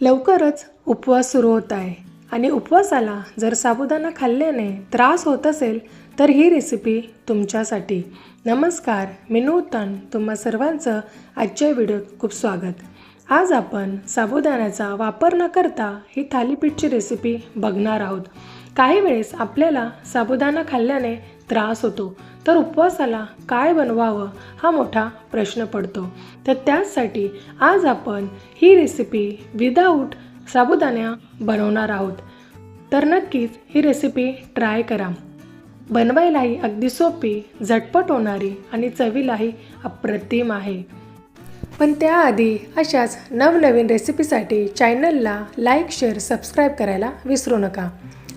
लवकरच उपवास सुरू होत आहे. आणि उपवासाला जर साबुदाणा खाल्ल्याने त्रास होत असेल तर ही रेसिपी तुमच्यासाठी. नमस्कार मी नूतन. तुम्हा सर्वांचं आजच्या व्हिडिओत खूप स्वागत. आज आपण साबुदाण्याचा वापर न करता ही थालीपीठची रेसिपी बघणार आहोत. काही वेळेस आपल्याला साबुदाणा खाल्ल्याने त्रास होतो. तर उपवासाला काय बनवावं हा मोठा प्रश्न पडतो. तर त्यासाठी आज आपण ही रेसिपी विदाऊट साबुदाण्या बनवणार आहोत. तर नक्कीच ही रेसिपी ट्राय करा. बनवायलाही अगदी सोपी झटपट होणारी आणि चवीलाही अप्रतिम आहे. पण त्याआधी अशाच नवनवीन रेसिपीसाठी चॅनलला लाईक शेअर सबस्क्राईब करायला विसरू नका.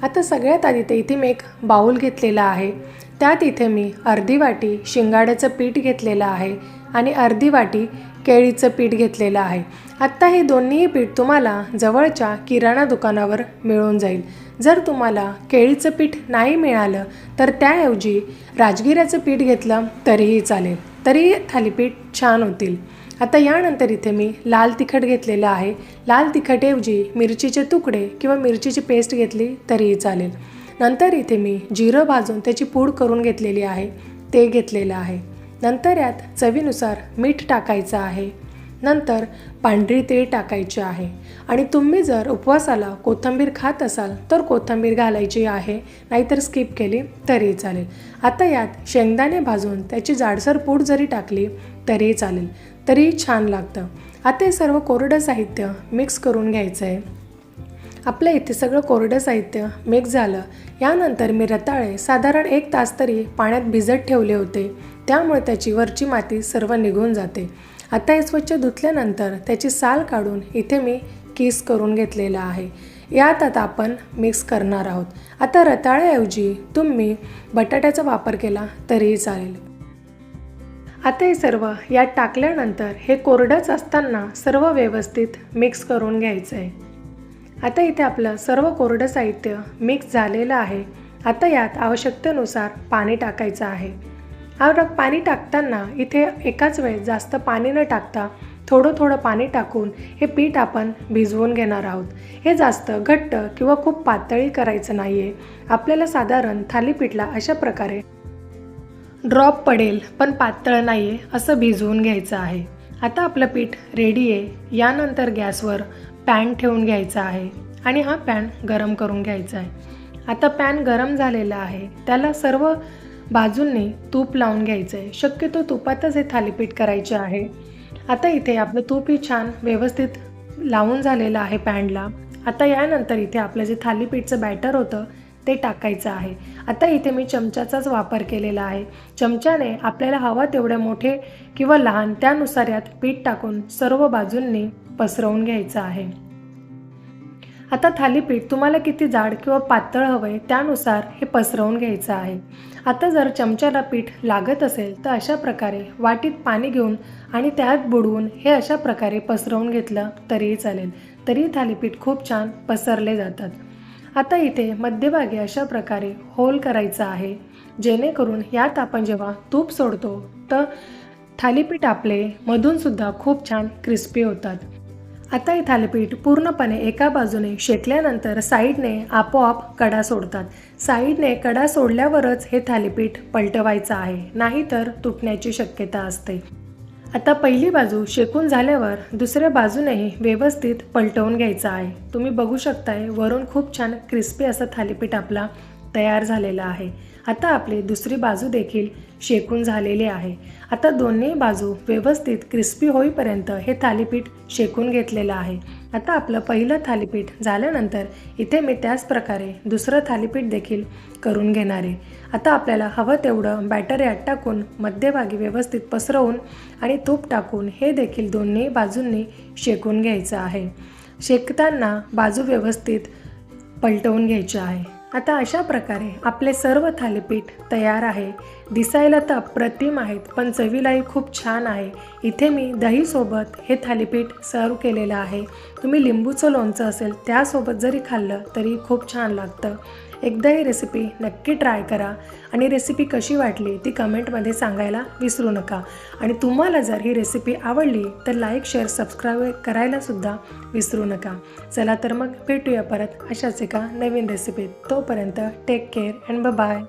आता सगळ्यात आधी ते इथे मी एक बाऊल घेतलेला आहे. त्यात इथे मी अर्धी वाटी शिंगाड्याचं पीठ घेतलेलं आहे आणि अर्धी वाटी केळीचं पीठ घेतलेलं आहे. आत्ता हे दोन्हीही पीठ तुम्हाला जवळच्या किराणा दुकानावर मिळून जाईल. जर तुम्हाला केळीचं पीठ नाही मिळालं तर त्याऐवजी राजगिऱ्याचं पीठ घेतलं तरीही चालेल. तरीही थालीपीठ छान होतील. आता यानंतर इथे मी लाल तिखट घेतलेलं आहे. लाल तिखटऐवजी मिरचीचे तुकडे किंवा मिरचीची पेस्ट घेतली तरीही चालेल. नंतर इथे मी जिरं भाजून त्याची पूड करून घेतलेली आहे. ते घेतलेलं आहे. नंतर यात चवीनुसार मीठ टाकायचं आहे. नंतर पांढरी तीळ टाकायची आहे. आणि तुम्ही जर उपवासाला कोथिंबीर खात असाल तर कोथिंबीर घालायची आहे. नाहीतर स्किप केली तरी चालेल. आता यात शेंगदाणे भाजून त्याची जाडसर पूड जरी टाकली तरीही चालेल. तरी छान लागतं. आता हे सर्व कोरडं साहित्य मिक्स करून घ्यायचं आहे आपलं इथे सगळं कोरडं साहित्य मिक्स झालं. यानंतर मी रताळे साधारण एक तास तरी पाण्यात भिजत ठेवले होते. त्यामुळे त्याची वरची माती सर्व निघून जाते. आता हे स्वच्छ धुतल्यानंतर त्याची साल काढून इथे मी किस करून घेतलेला आहे. यात आता आपण मिक्स करणार आहोत. आता रताळ्याऐवजी तुम्ही बटाट्याचा वापर केला तरीही चालेल. आता हे सर्व यात टाकल्यानंतर हे कोरडंच असताना सर्व व्यवस्थित मिक्स करून घ्यायचं आहे आता इथे आपलं सर्व कोरडं साहित्य मिक्स झालेलं आहे. आता यात आवश्यकतेनुसार पाणी टाकायचं आहे. आता पाणी टाकताना इथे एकाच वेळेस जास्त पाणी न टाकता थोडं थोडं पाणी टाकून हे पीठ आपण भिजवून घेणार आहोत. हे जास्त घट्ट किंवा खूप पातळी करायचं नाही आहे आपल्याला साधारण थालीपीठला अशा प्रकारे ड्रॉप पडेल पण पातळ नाही आहे असं भिजवून घ्यायचं आहे. आता आपलं पीठ रेडी आहे. यानंतर गॅसवर पॅन ठेवून घ्यायचा आहे आणि हा पॅन गरम करून घ्यायचा आहे. आता पॅन गरम झालेला आहे. त्याला सर्व बाजूंनी तूप लावून घ्यायचं आहे शक्यतो तुपातच हे थालीपीठ करायचे आहे. आता इथे आपलं तूप ही छान व्यवस्थित लावून झालेलं आहे पॅनला. आता यानंतर इथे आपलं जे थालीपीठचं बॅटर होतं ते टाकायचं आहे. आता इथे मी चमच्याचाच वापर केलेला आहे. चमच्याने आपल्याला हवा तेवढे मोठे किंवा लहान त्यानुसार यात पीठ टाकून सर्व बाजूंनी पसरवून घ्यायचं आहे. आता थालीपीठ तुम्हाला किती जाड किंवा पातळ हवं आहे त्यानुसार हे पसरवून घ्यायचं आहे. आता जर चमच्याला पीठ लागत असेल तर अशा प्रकारे वाटीत पाणी घेऊन आणि त्यात बुडवून हे अशा प्रकारे पसरवून घेतलं तरीही चालेल. तरी थालीपीठ खूप छान पसरले जातात. आता इथे मध्यभागी अशा प्रकारे होल करायचा आहे. जेणेकरून यात आपण जेव्हा तूप सोडतो तर थालीपीठ आपले मधूनसुद्धा खूप छान क्रिस्पी होतात. आता हे थालीपीठ पूर्णपणे एका बाजूने शेकल्यानंतर साईडने आपोआप कडा सोडतात. साईडने कडा सोडल्यावरच हे थालीपीठ पलटवायचं आहे नाहीतर तुटण्याची शक्यता असते. आता पहिली बाजू शेकून झाल्यावर दुसऱ्या बाजूनेही व्यवस्थित पलटवून घ्यायचं आहे. तुम्ही बघू शकताय वरून खूप छान क्रिस्पी असं थालीपीठ आपला तयार झालेला आहे. आता आपली दुसरी बाजू देखील शेकून झालेली आहे. आता दोन्ही बाजू व्यवस्थित क्रिस्पी होईपर्यंत हे थालीपीठ शेकून घेतलेलं आहे. आता आपलं पहिलं थालीपीठ झाल्यानंतर इथे मी त्याच प्रकारे दुसरं थालीपीठ देखील करून घेणार आहे. आता आपल्याला हवं तेवढं बॅटर यात टाकून मध्यभागी व्यवस्थित पसरवून आणि तूप टाकून हे देखील दोन्ही बाजूंनी शेकून घ्यायचं आहे. शेकताना बाजू व्यवस्थित पलटवून घ्यायची आहे. आता अशा प्रकारे आपले सर्व थालीपीठ तयार आहे. दिसायला तर अप्रतिम आहेत पण चवीलाही खूप छान आहे. इथे मी दहीसोबत हे थालीपीठ सर्व केलेलं आहे. तुम्ही लिंबूचं लोणचं असेल त्यासोबत जरी खाल्लं तरी खूप छान लागतं. एकदा ही रेसिपी नक्की ट्राय करा. आणि रेसिपी कशी वाटली ती कमेंटमध्ये सांगायला विसरू नका. आणि तुम्हाला जर ही रेसिपी आवडली तर लाईक शेअर सबस्क्राईब करायलासुद्धा विसरू नका. चला तर मग भेटूया परत अशाच एका नवीन रेसिपीत तोपर्यंत take care and b bye